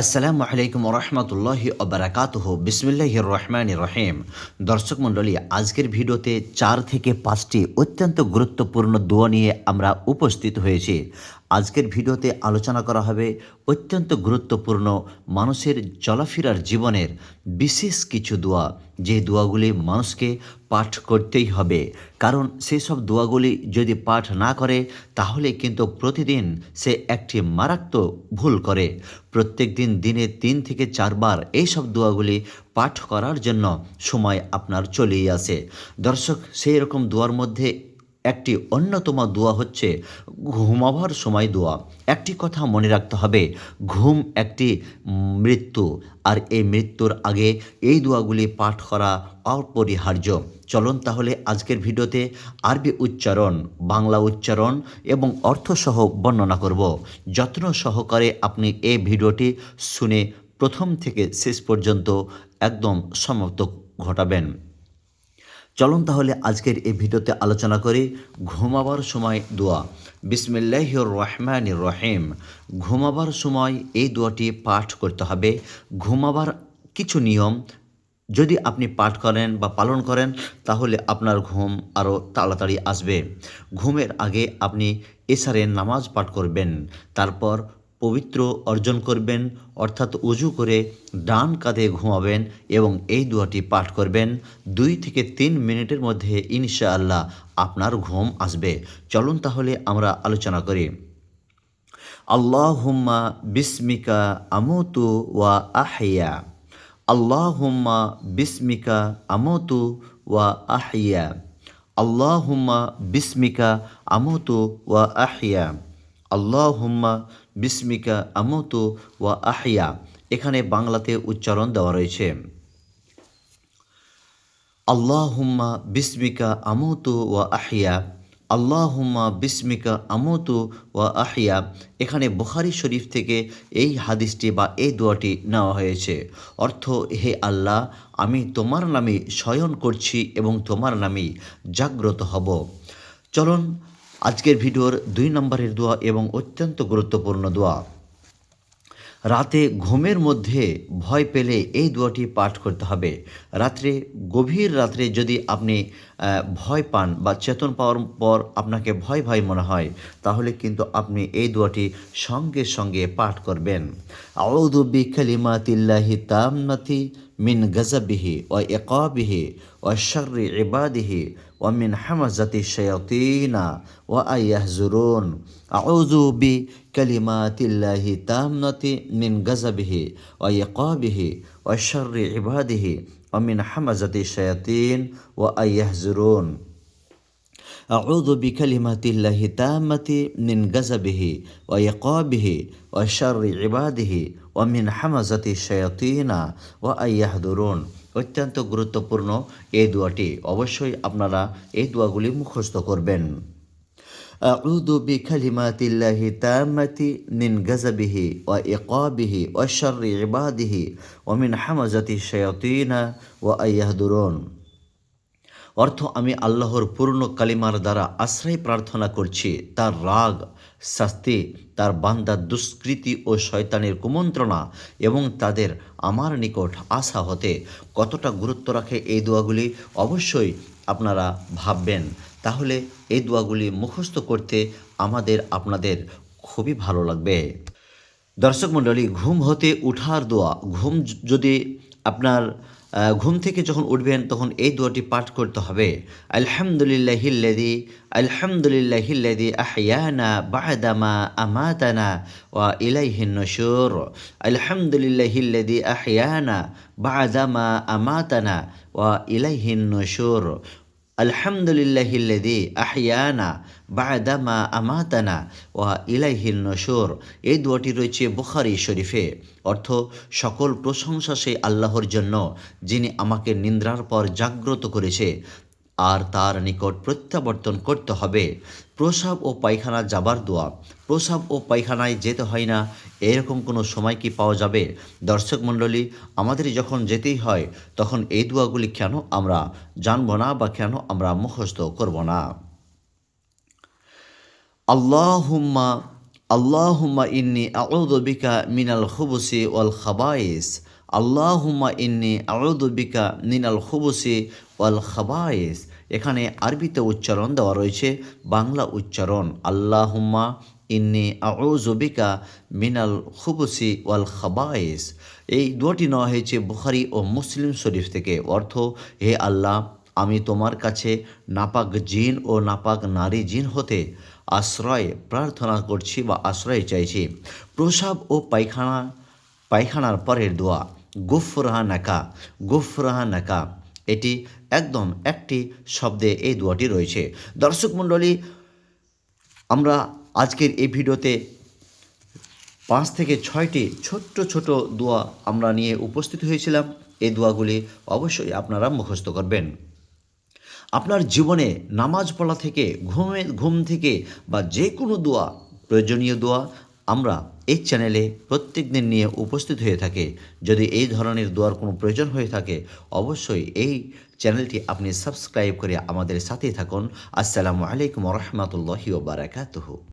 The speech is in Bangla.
আসসালামু আলাইকুম রহমতুল্লাহি অবরাকাত বিসমিল্লাহ রহমান রহিম। দর্শক মণ্ডলী, আজকের ভিডিওতে চার থেকে পাঁচটি অত্যন্ত গুরুত্বপূর্ণ দোয়া নিয়ে আমরা উপস্থিত হয়েছি। আজকের ভিডিওতে আলোচনা করা হবে অত্যন্ত গুরুত্বপূর্ণ মানুষের চলাফেরার জীবনের বিশেষ কিছু দোয়া। যে দোয়াগুলি মানুষকে পাঠ করতেই হবে। কারণ সেই সব দোয়াগুলি যদি পাঠ না করে, তাহলে কিন্তু প্রতিদিন সে একটি মারাত্মক ভুল করে। প্রত্যেক দিন দিনে তিন থেকে চারবার এই সব দোয়াগুলি পাঠ করার জন্য সময় আপনার চলেই আসে। দর্শক, সেই রকম দোয়ার মধ্যে একটি অন্যতম দোয়া হচ্ছে ঘুমাবার সময় দোয়া। একটি কথা মনে রাখতে হবে, ঘুম একটি মৃত্যু আর এই মৃত্যুর আগে এই দোয়াগুলি পাঠ করা অপরিহার্য। চলুন তাহলে আজকের ভিডিওতে আরবি উচ্চারণ, বাংলা উচ্চারণ এবং অর্থসহ বর্ণনা করব। যত্ন সহকারে আপনি এই ভিডিওটি শুনে প্রথম থেকে শেষ পর্যন্ত একদম সমাপ্ত ঘটাবেন। চলুন তাহলে আজকের এই ভিডিওতে আলোচনা করি ঘুমাবার সময় দোয়া। বিসমিল্লাহ রহমান রহিম ঘুমাবার সময় এই দোয়াটি পাঠ করতে হবে। ঘুমাবার কিছু নিয়ম যদি আপনি পাঠ করেন বা পালন করেন, তাহলে আপনার ঘুম আরও তাড়াতাড়ি আসবে। ঘুমের আগে আপনি এসারের নামাজ পাঠ করবেন। তারপর পবিত্র অর্জন করবেন, অর্থাৎ উজু করে ডান কাঁধে ঘুমাবেন এবং এই দুয়াটি পাঠ করবেন। দুই থেকে তিন মিনিটের মধ্যে ইনশাআল্লাহ আপনার ঘুম আসবে। চলুন তাহলে আমরা আলোচনা করি। আল্লাহুম্মা বিস্মিকা আমতু ওয়া আহিয়া আল্লাহুম্মা বিস্মিকা আমতু ওয়া আহিয়া আল্লাহুম্মা বিস্মিকা আমতু ওয়া আহিয়া আল্লাহুম্মা বিস্মিকা আমতু ওয়া আহিয়া এখানে বাংলাতে উচ্চারণ দেওয়া রয়েছে। আল্লাহুম্মা বিস্মিকা আমতু ওয়া আহিয়া আল্লাহুম্মা বিস্মিকা আমতো ওয়া আহিয়া এখানে বুখারি শরীফ থেকে এই হাদিসটি বা এই দোয়াটি নেওয়া হয়েছে। অর্থ, হে আল্লাহ, আমি তোমার নামে শয়ন করছি এবং তোমার নামেই জাগ্রত হব। চলুন আজকের ভিডিওর দুই নম্বরের দোয়া এবং অত্যন্ত গুরুত্বপূর্ণ দোয়া। রাতে ঘুমের মধ্যে ভয় পেলে এই দোয়াটি পাঠ করতে হবে। রাত্রে, গভীর রাত্রে যদি আপনি ভয় পান বা চেতন পাওয়ার পর আপনাকে ভয় ভয় মনে হয়, তাহলে কিন্তু আপনি এই দোয়াটি সঙ্গে সঙ্গে পাঠ করবেন। আউদু বিকালিমাতিল্লাহি তামনাতি মিন গজবিহি ও একাবিহি ও শর্রি ইবাদিহি ومن حمزة الشياطين وأن يحزرون أعوذ بكلمات الله التامة من غضبه وعقابه وشر عباده. ومن حمزة الشياطين وأن يحزرون أعوذ بكلمات الله التامة من غضبه وعقابه وشر عباده ومن حمزة الشياطين وأن يحضرون অত্যন্ত গুরুত্বপূর্ণ এই দোয়াটি অবশ্যই আপনারা এই দোয়াগুলি মুখস্থ করবেন أعوذ بكلمات الله التامة من غضبه وإقابه وشر عباده ومن حمزة الشياطين وأن يهدرون অর্থ আমি আল্লাহর পূর্ণ কালিমার দ্বারা আশ্রয় প্রার্থনা করছি। তার রাগ, শাস্তি, তার বান্দার দুষ্কৃতি ও শয়তানের কুমন্ত্রণা এবং তাদের আমার নিকট আশা হতে কতটা গুরুত্ব রাখে এই দোয়াগুলি অবশ্যই আপনারা ভাববেন। তাহলে এই দোয়াগুলি মুখস্থ করতে আমাদের, আপনাদের খুবই ভালো লাগবে। দর্শক মণ্ডলী, ঘুম হতে উঠার দোয়া, ঘুম যদি আপনার ঘুম থেকে যখন উঠবেন, তখন এই দোয়াটি পাঠ করতে হবে। আলহামদুলিল্লাহিল্লাদি আলহামদুলিল্লাহিল্লাদি আহিয়ানা বাহদামা আমাতানা ওয়া ইলাইহিন নশুর। আলহামদুলিল্লাহিল্লাদি আহিয়ানা বাহদামা আমাতানা ওয়া ইলাইহিন নশুর। আলহামদুলিল্লাহিল্লাদি আহিয়ানা বায়দামা আমাতানা ওয়া ইলাইহিল নশুর। এই দোয়াটি রয়েছে বুখারি শরীফে। অর্থ, সকল প্রশংসা সেই আল্লাহর জন্য, যিনি আমাকে নিন্দ্রার পর জাগ্রত করেছে। আর তার নিকট প্রত্যাবর্তন করতে হবে। প্রসাব ও পায়খানা যাবার দোয়া। প্রসাব ও পায়খানায় যেতে হয় না, এরকম কোনো সময় কি পাওয়া যাবে? দর্শক মণ্ডলী, আমাদের যখন যেতেই হয়, তখন এই দোয়াগুলি কেন আমরা জানব না বা কেন আমরা মুখস্থ করব না? আল্লাহুম্মা আল্লাহুম্মা ইন্নি আউযু বিকা মিনাল খুবুসি ওয়াল খাবাইস। আল্লাহুম্মা ইন্নি আউযু বিকা মিনাল খুবুসি ওয়াল খাবাইস। এখানে আরবিতে উচ্চারণ দেওয়া রয়েছে, বাংলা উচ্চারণ, আল্লাহুম্মা ইন্নি আউযু বিকা মিনাল খুবুসি ওয়াল খাবায়েস। এই দুটি নেওয়া হয়েছে বুখারি ও মুসলিম শরীফ থেকে। অর্থ, হে আল্লাহ, আমি তোমার কাছে নাপাক জিন ও নাপাক নারী জিন হতে আশ্রয় প্রার্থনা করছি বা আশ্রয় চাইছি। প্রসাব ও পায়খানা, পায়খানার পরের দোয়া গুফরাহা নাকা গুফরাহা নাকা এটি একদম একটি শব্দে এই দোয়াটি রয়েছে। দর্শক মণ্ডলী, আমরা আজকের এই ভিডিওতে পাঁচ থেকে ছয়টি ছোট্ট ছোট দোয়া আমরা নিয়ে উপস্থিত হয়েছিলাম। এই দোয়াগুলি অবশ্যই আপনারা মুখস্থ করবেন। আপনার জীবনে নামাজ পড়া থেকে, ঘুমে ঘুম থেকে বা যে কোনো দোয়া, প্রয়োজনীয় দোয়া আমরা এই চ্যানেলে প্রত্যেক দিন নিয়ে উপস্থিত হয়ে থাকে। যদি এই ধরনের দোয়ার কোনো প্রয়োজন হয়ে থাকে, অবশ্যই এই চ্যানেলটি আপনি সাবস্ক্রাইব করে আমাদের সাথেই থাকুন। আসসালামু আলাইকুম রহমতুল্লাহি বারাকাতুহু।